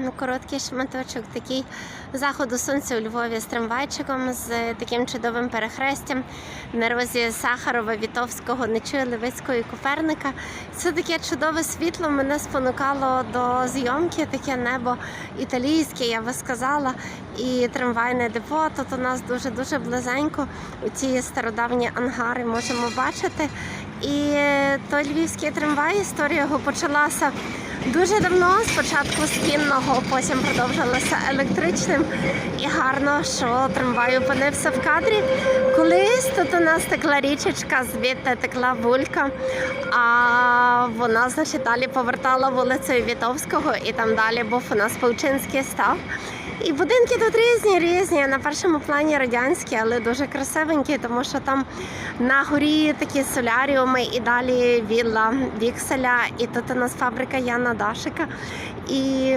Ну, Короткий шматочок такий заходу сонця у Львові з трамвайчиком, з таким чудовим перехрестям на розі Сахарова, Вітовського, Нечуя, Левицького і Коперника. Це таке чудове світло мене спонукало до зйомки, таке небо італійське, я би сказала. І трамвайне депо. Тут у нас дуже-дуже близенько у ці стародавні ангари можемо бачити. І той львівський трамвай, історія його почалася дуже давно, спочатку з кінного, потім продовжилося електричним. І гарно, що трамвай опинився в кадрі. Колись тут у нас текла річечка, звідти текла вулька, а вона, значить, далі повертала вулицею Вітовського, і там далі був у нас Павчинський став. І будинки тут різні, різні. На першому плані радянські, але дуже красивенькі, тому що там на горі такі соляріуми і далі вілла Вікселя. І тут у нас фабрика Яна Дашика. І